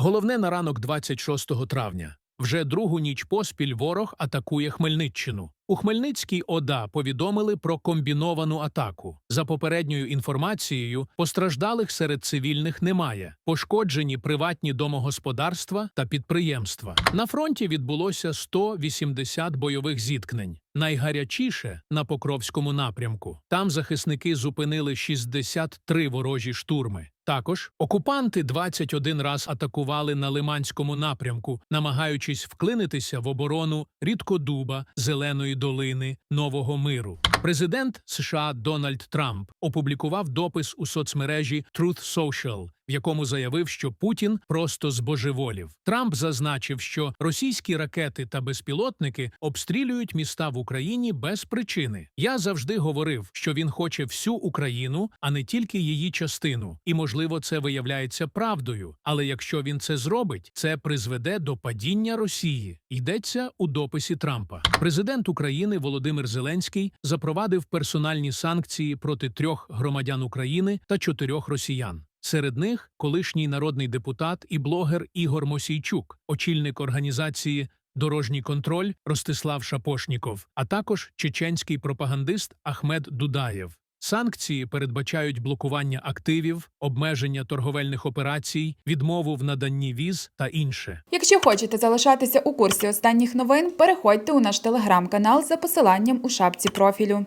Головне на ранок 26 травня. Вже другу ніч поспіль ворог атакує Хмельниччину. У Хмельницькій ОДА повідомили про комбіновану атаку. За попередньою інформацією, постраждалих серед цивільних немає. Пошкоджені приватні домогосподарства та підприємства. На фронті відбулося 180 бойових зіткнень. Найгарячіше на Покровському напрямку. Там захисники зупинили 63 ворожі штурми. Також окупанти 21 раз атакували на Лиманському напрямку, намагаючись вклинитися в оборону Рідкодуба, Зеленої долини, Нового Миру. Президент США Дональд Трамп опублікував допис у соцмережі Truth Social, в якому заявив, що Путін просто збожеволів. Трамп зазначив, що російські ракети та безпілотники обстрілюють міста в Україні без причини. Я завжди говорив, що він хоче всю Україну, а не тільки її частину. І можливо, це виявляється правдою. Але якщо він це зробить, це призведе до падіння Росії. Йдеться у дописі Трампа. Президент України Володимир Зеленський запровадив персональні санкції проти трьох громадян України та чотирьох росіян. Серед них колишній народний депутат і блогер Ігор Мосійчук, очільник організації Дорожній контроль Ростислав Шапошніков, а також чеченський пропагандист Ахмед Дудаєв. Санкції передбачають блокування активів, обмеження торговельних операцій, відмову в наданні віз та інше. Якщо хочете залишатися у курсі останніх новин, переходьте у наш телеграм-канал за посиланням у шапці профілю.